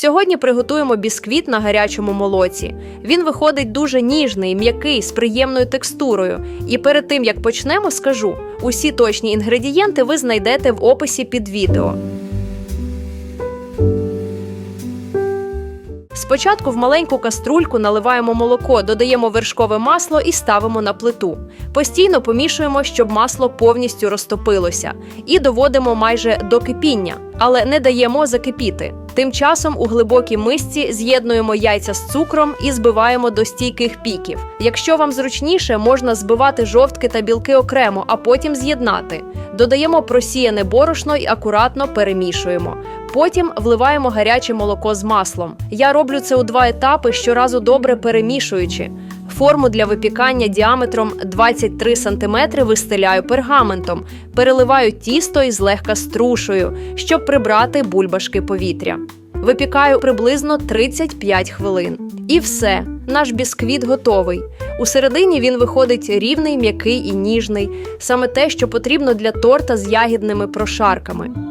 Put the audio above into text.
Сьогодні приготуємо бісквіт на гарячому молоці. Він виходить дуже ніжний, м'який, з приємною текстурою. І перед тим як почнемо, скажу: усі точні інгредієнти ви знайдете в описі під відео. Спочатку в маленьку каструльку наливаємо молоко, додаємо вершкове масло і ставимо на плиту. Постійно помішуємо, щоб масло повністю розтопилося, і доводимо майже до кипіння, але не даємо закипіти. Тим часом у глибокій мисці з'єднуємо яйця з цукром і збиваємо до стійких піків. Якщо вам зручніше, можна збивати жовтки та білки окремо, а потім з'єднати. Додаємо просіяне борошно і акуратно перемішуємо. Потім вливаємо гаряче молоко з маслом. Я роблю це у два етапи, щоразу добре перемішуючи. Форму для випікання діаметром 23 см вистеляю пергаментом, переливаю тісто і злегка струшую, щоб прибрати бульбашки повітря. Випікаю приблизно 35 хвилин. І все, наш бісквіт готовий. У середині він виходить рівний, м'який і ніжний, саме те, що потрібно для торта з ягідними прошарками.